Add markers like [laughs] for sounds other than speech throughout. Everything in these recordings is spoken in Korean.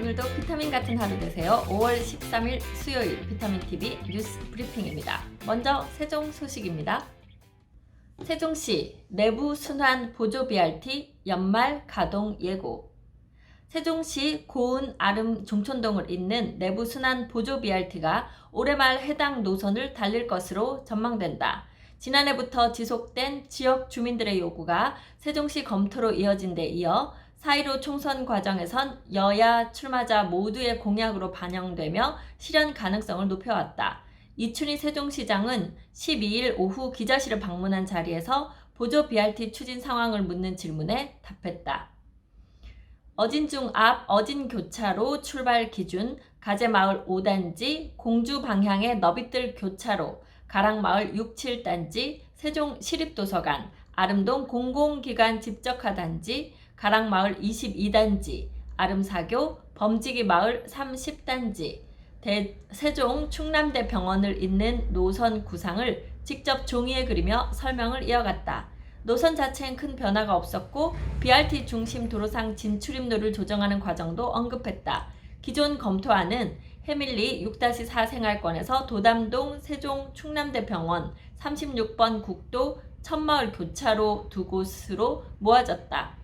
오늘도 비타민 같은 하루 되세요. 5월 13일 수요일 비타민 TV 뉴스 브리핑입니다. 먼저 세종 소식입니다. 세종시 내부 순환 보조 BRT 연말 가동 예고. 세종시 고운 아름 종촌동을 잇는 내부 순환 보조 BRT가 올해 말 해당 노선을 달릴 것으로 전망된다. 지난해부터 지속된 지역 주민들의 요구가 세종시 검토로 이어진 데 이어 4.15 총선 과정에선 여야 출마자 모두의 공약으로 반영되며 실현 가능성을 높여왔다. 이춘희 세종시장은 12일 오후 기자실을 방문한 자리에서 보조 BRT 추진 상황을 묻는 질문에 답했다. 어진중 앞 어진교차로 출발 기준 가재마을 5단지 공주 방향의 너비들 교차로 가락마을 6, 7단지 세종 시립도서관 아름동 공공기관 집적화단지 가락마을 22단지 아름사교 범지기 마을 30단지 대, 세종 충남대 병원을 잇는 노선 구상을 직접 종이에 그리며 설명을 이어갔다. 노선 자체엔 큰 변화가 없었고 BRT 중심 도로상 진출입로를 조정하는 과정도 언급했다. 기존 검토안은 해밀리 6-4 생활권에서 도담동 세종 충남대 병원 36번 국도 천마을 교차로 두 곳으로 모아졌다.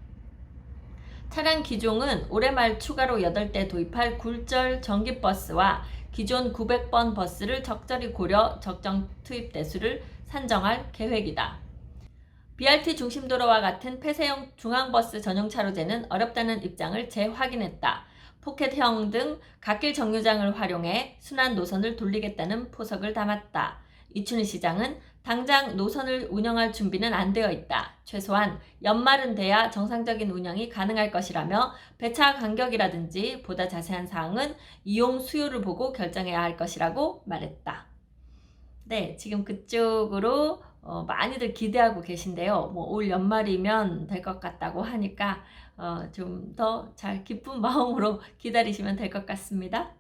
차량 기종은 올해 말 추가로 8대 도입할 굴절 전기버스와 기존 900번 버스를 적절히 고려 적정 투입 대수를 산정할 계획이다. BRT 중심도로와 같은 폐쇄형 중앙버스 전용 차로제는 어렵다는 입장을 재확인했다. 포켓형 등 갓길 정류장을 활용해 순환 노선을 돌리겠다는 포석을 담았다. 이춘희 시장은 당장 노선을 운영할 준비는 안 되어 있다. 최소한 연말은 돼야 정상적인 운영이 가능할 것이라며 배차 간격이라든지 보다 자세한 사항은 이용 수요를 보고 결정해야 할 것이라고 말했다. 네, 지금 그쪽으로 어, 많이들 기대하고 계신데요. 뭐 올 연말이면 될 것 같다고 하니까 어, 좀 더 잘 기쁜 [laughs] 마음으로 기다리시면 될 것 같습니다.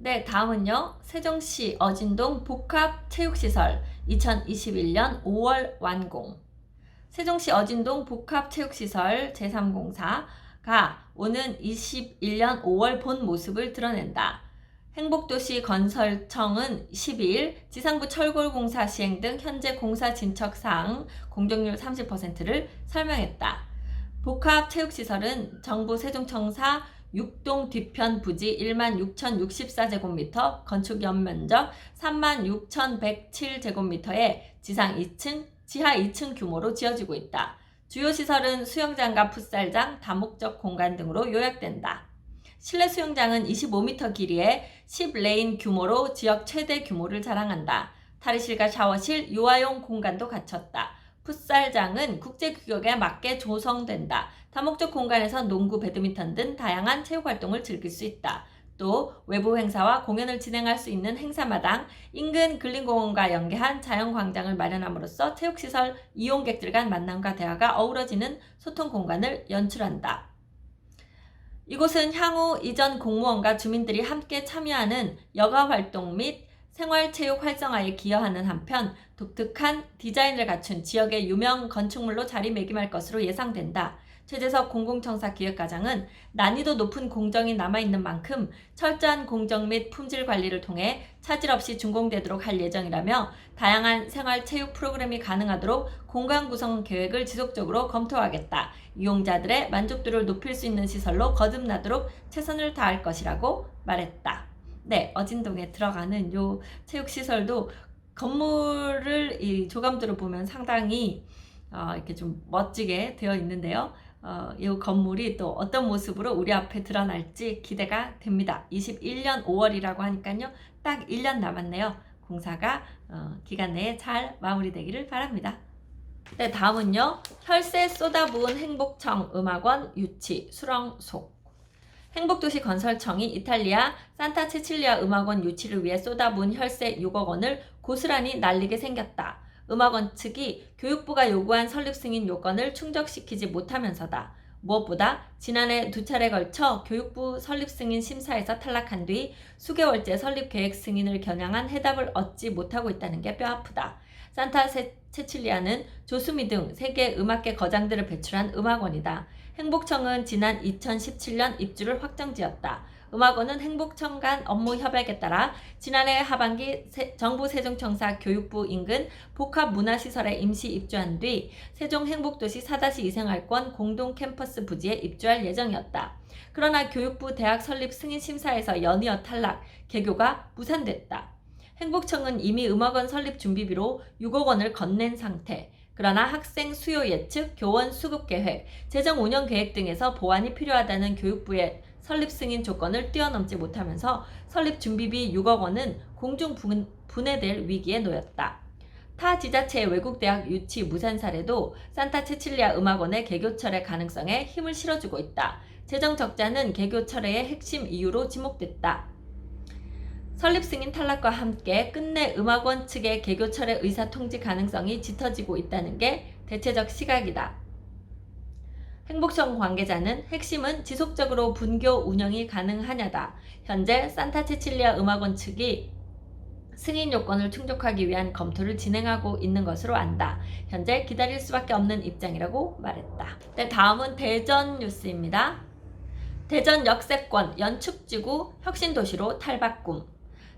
네, 다음은요. 세종시 어진동 복합체육시설 2021년 5월 완공. 세종시 어진동 복합체육시설 제3공사가 오는 21년 5월 본 모습을 드러낸다. 행복도시 건설청은 12일 지상부 철골공사 시행 등 현재 공사 진척 사항 공정률 30%를 설명했다. 복합체육시설은 정부 세종청사 6동 뒤편 부지 1만 6,064제곱미터, 건축 연면적 3만 6,107제곱미터의 지상 2층, 지하 2층 규모로 지어지고 있다. 주요 시설은 수영장과 풋살장, 다목적 공간 등으로 요약된다. 실내 수영장은 25m 길이에 10레인 규모로 지역 최대 규모를 자랑한다. 탈의실과 샤워실, 유아용 공간도 갖췄다. 풋살장은 국제 규격에 맞게 조성된다. 다목적 공간에서 농구, 배드민턴 등 다양한 체육 활동을 즐길 수 있다. 또 외부 행사와 공연을 진행할 수 있는 행사마당, 인근 근린공원과 연계한 자연광장을 마련함으로써 체육시설 이용객들 간 만남과 대화가 어우러지는 소통 공간을 연출한다. 이곳은 향후 이전 공무원과 주민들이 함께 참여하는 여가 활동 및 생활체육 활성화에 기여하는 한편 독특한 디자인을 갖춘 지역의 유명 건축물로 자리매김할 것으로 예상된다. 최재석 공공청사 기획과장은 난이도 높은 공정이 남아있는 만큼 철저한 공정 및 품질 관리를 통해 차질 없이 준공되도록 할 예정이라며 다양한 생활 체육 프로그램이 가능하도록 공간 구성 계획을 지속적으로 검토하겠다. 이용자들의 만족도를 높일 수 있는 시설로 거듭나도록 최선을 다할 것이라고 말했다. 네, 어진동에 들어가는 요 체육시설도 건물을 이 조감도를 보면 상당히 어, 이렇게 좀 멋지게 되어 있는데요. 어, 이 건물이 또 어떤 모습으로 우리 앞에 드러날지 기대가 됩니다. 21년 5월이라고 하니까요. 딱 1년 남았네요. 공사가 어, 기간 내에 잘 마무리되기를 바랍니다. 네, 다음은요. 혈세 쏟아부은 행복청 음악원 유치 수렁속. 행복도시 건설청이 이탈리아 산타 체칠리아 음악원 유치를 위해 쏟아부은 혈세 6억 원을 고스란히 날리게 생겼다. 음악원 측이 교육부가 요구한 설립 승인 요건을 충족시키지 못하면서다. 무엇보다 지난해 두 차례 걸쳐 교육부 설립 승인 심사에서 탈락한 뒤 수개월째 설립 계획 승인을 겨냥한 해답을 얻지 못하고 있다는 게 뼈아프다. 산타 세, 체칠리아는 조수미 등 세계 음악계 거장들을 배출한 음악원이다. 행복청은 지난 2017년 입주를 확정지었다. 음악원은 행복청 간 업무 협약에 따라 지난해 하반기 세- 정부 세종청사 교육부 인근 복합문화시설에 임시 입주한 뒤 세종 행복도시 4-2 생활권 공동 캠퍼스 부지에 입주할 예정이었다. 그러나 교육부 대학 설립 승인 심사에서 연이어 탈락, 개교가 무산됐다. 행복청은 이미 음악원 설립 준비비로 6억 원을 건넨 상태. 그러나 학생 수요 예측, 교원 수급 계획, 재정 운영 계획 등에서 보완이 필요하다는 교육부의 설립 승인 조건을 뛰어넘지 못하면서 설립 준비비 6억 원은 공중 분- 분해될 위기에 놓였다. 타 지자체의 외국 대학 유치 무산 사례도 산타 체칠리아 음악원의 개교 철회 가능성에 힘을 실어주고 있다. 재정 적자는 개교 철회의 핵심 이유로 지목됐다. 설립 승인 탈락과 함께 끝내 음악원 측의 개교 철회 의사 통지 가능성이 짙어지고 있다는 게 대체적 시각이다. 행복청 관계자는 핵심은 지속적으로 분교 운영이 가능하냐다. 현재 산타 체칠리아 음악원 측이 승인 요건을 충족하기 위한 검토를 진행하고 있는 것으로 안다. 현재 기다릴 수밖에 없는 입장이라고 말했다. 네, 다음은 대전 뉴스입니다. 대전 역세권 연축지구 혁신도시로 탈바꿈.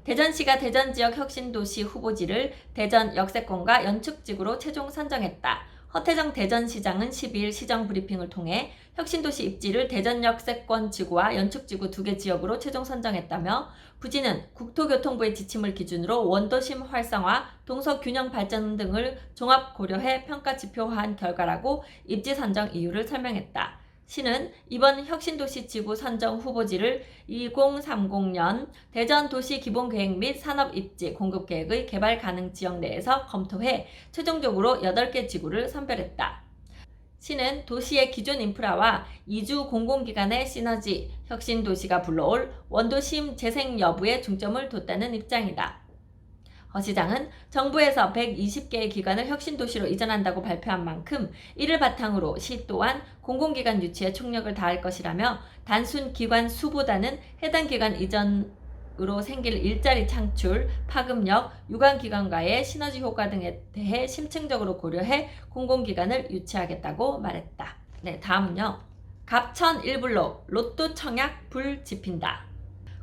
대전시가 대전 지역 혁신도시 후보지를 대전 역세권과 연축지구로 최종 선정했다. 허태정 대전시장은 12일 시정 브리핑을 통해 혁신도시 입지를 대전역 세권 지구와 연축지구 두 개 지역으로 최종 선정했다며 부지는 국토교통부의 지침을 기준으로 원도심 활성화, 동서균형 발전 등을 종합 고려해 평가 지표화한 결과라고 입지 선정 이유를 설명했다. 시는 이번 혁신도시 지구 선정 후보지를 2030년 대전 도시 기본계획 및 산업입지 공급계획의 개발 가능 지역 내에서 검토해 최종적으로 8개 지구를 선별했다. 시는 도시의 기존 인프라와 이주 공공기관의 시너지, 혁신 도시가 불러올 원도심 재생 여부에 중점을 뒀다는 입장이다. 허 시장은 정부에서 120개의 기관을 혁신도시로 이전한다고 발표한 만큼 이를 바탕으로 시 또한 공공기관 유치에 총력을 다할 것이라며 단순 기관 수보다는 해당 기관 이전 으로 생길 일자리 창출, 파급력, 유관기관과의 시너지 효과 등에 대해 심층적으로 고려해 공공기관을 유치하겠다고 말했다. 네, 다음은요. 갑천 1블록 로또 청약 불 지핀다.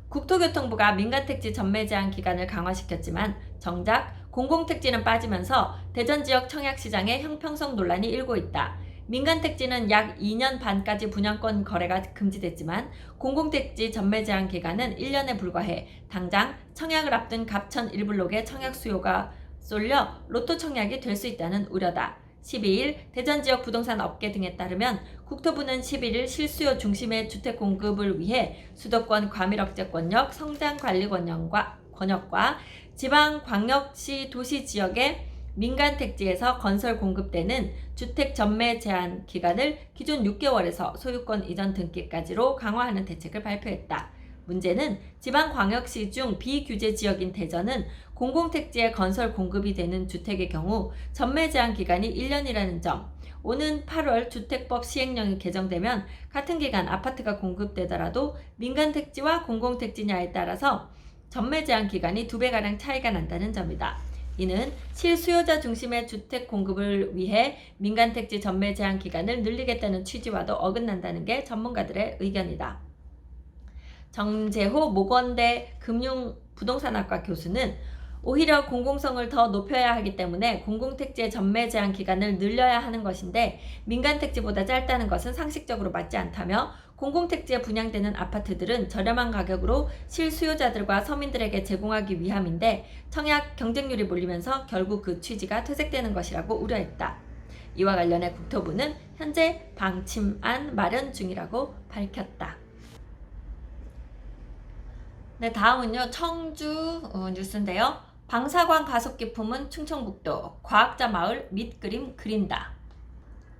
국토교통부가 민간택지 전매 제한 기간을 강화시켰지만 정작 공공택지는 빠지면서 대전 지역 청약시장에 형평성 논란이 일고 있다. 민간택지는 약 2년 반까지 분양권 거래가 금지됐지만 공공택지 전매 제한 기간은 1년에 불과해 당장 청약을 앞둔 갑천 1블록의 청약 수요가 쏠려 로또 청약이 될 수 있다는 우려다. 12일 대전 지역 부동산 업계 등에 따르면 국토부는 11일 실수요 중심의 주택 공급을 위해 수도권 과밀억제 권역 성장 관리 권역과 권역과 지방 광역시 도시 지역의 민간 택지에서 건설 공급되는 주택 전매 제한 기간을 기존 6개월에서 소유권 이전 등기까지로 강화하는 대책을 발표했다. 문제는 지방 광역시 중 비규제 지역인 대전은 공공택지에 건설 공급이 되는 주택의 경우 전매 제한 기간이 1년이라는 점. 오는 8월 주택법 시행령이 개정되면 같은 기간 아파트가 공급되더라도 민간 택지와 공공 택지냐에 따라서 전매 제한 기간이 두 배가량 차이가 난다는 점이다. 이는 실수요자 중심의 주택 공급을 위해 민간 택지 전매 제한 기간을 늘리겠다는 취지와도 어긋난다는 게 전문가들의 의견이다. 정재호 모건대 금융부동산학과 교수는 오히려 공공성을 더 높여야 하기 때문에 공공택지의 전매 제한 기간을 늘려야 하는 것인데 민간택지보다 짧다는 것은 상식적으로 맞지 않다며 공공택지에 분양되는 아파트들은 저렴한 가격으로 실수요자들과 서민들에게 제공하기 위함인데 청약 경쟁률이 몰리면서 결국 그 취지가 퇴색되는 것이라고 우려했다. 이와 관련해 국토부는 현재 방침안 마련 중이라고 밝혔다. 네, 다음은요. 청주 어, 뉴스인데요. 방사광 가속기 품은 충청북도 과학자 마을 밑그림 그린다.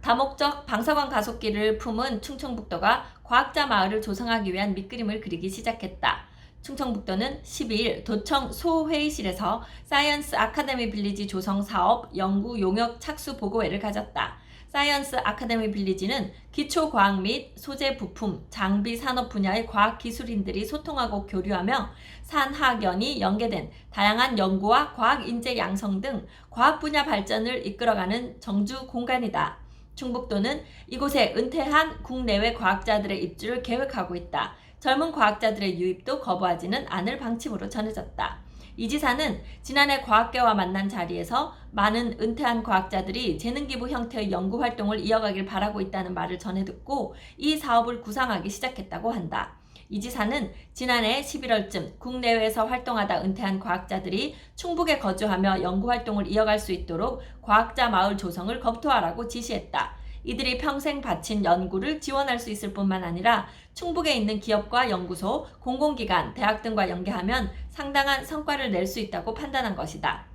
다목적 방사광 가속기를 품은 충청북도가 과학자 마을을 조성하기 위한 밑그림을 그리기 시작했다. 충청북도는 12일 도청 소회의실에서 사이언스 아카데미 빌리지 조성 사업 연구 용역 착수 보고회를 가졌다. 사이언스 아카데미 빌리지는 기초 과학 및 소재 부품, 장비 산업 분야의 과학 기술인들이 소통하고 교류하며 산학연이 연계된 다양한 연구와 과학 인재 양성 등 과학 분야 발전을 이끌어가는 정주 공간이다. 충북도는 이곳에 은퇴한 국내외 과학자들의 입주를 계획하고 있다. 젊은 과학자들의 유입도 거부하지는 않을 방침으로 전해졌다. 이 지사는 지난해 과학계와 만난 자리에서 많은 은퇴한 과학자들이 재능기부 형태의 연구 활동을 이어가길 바라고 있다는 말을 전해 듣고 이 사업을 구상하기 시작했다고 한다. 이 지사는 지난해 11월쯤 국내외에서 활동하다 은퇴한 과학자들이 충북에 거주하며 연구 활동을 이어갈 수 있도록 과학자 마을 조성을 검토하라고 지시했다. 이들이 평생 바친 연구를 지원할 수 있을 뿐만 아니라 충북에 있는 기업과 연구소, 공공기관, 대학 등과 연계하면 상당한 성과를 낼 수 있다고 판단한 것이다.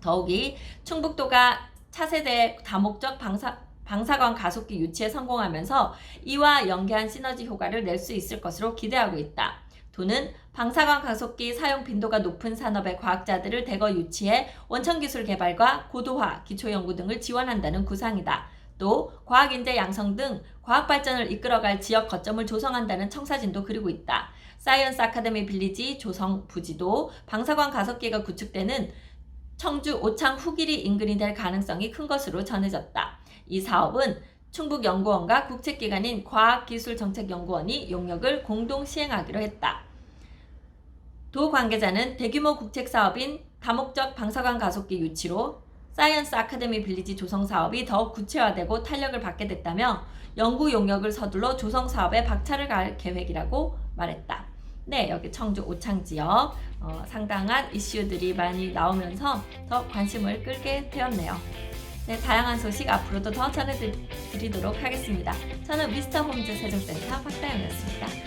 더욱이 충북도가 차세대 다목적 방사, 방사관 가속기 유치에 성공하면서 이와 연계한 시너지 효과를 낼 수 있을 것으로 기대하고 있다. 도는 방사관 가속기 사용 빈도가 높은 산업의 과학자들을 대거 유치해 원천 기술 개발과 고도화, 기초 연구 등을 지원한다는 구상이다. 또 과학인재 양성 등 과학 발전을 이끌어갈 지역 거점을 조성한다는 청사진도 그리고 있다. 사이언스 아카데미 빌리지 조성 부지도 방사관 가속기가 구축되는 청주 오창 후기리 인근이 될 가능성이 큰 것으로 전해졌다. 이 사업은 충북연구원과 국책기관인 과학기술정책연구원이 용역을 공동 시행하기로 했다. 도 관계자는 대규모 국책 사업인 다목적 방사관 가속기 유치로 사이언스 아카데미 빌리지 조성 사업이 더욱 구체화되고 탄력을 받게 됐다며 연구 용역을 서둘러 조성 사업에 박차를 가할 계획이라고 말했다. 네, 여기 청주 오창 지역 어, 상당한 이슈들이 많이 나오면서 더 관심을 끌게 되었네요. 네, 다양한 소식 앞으로도 더 전해드리도록 하겠습니다. 저는 미스터 홈즈 세종센터 박다영이었습니다.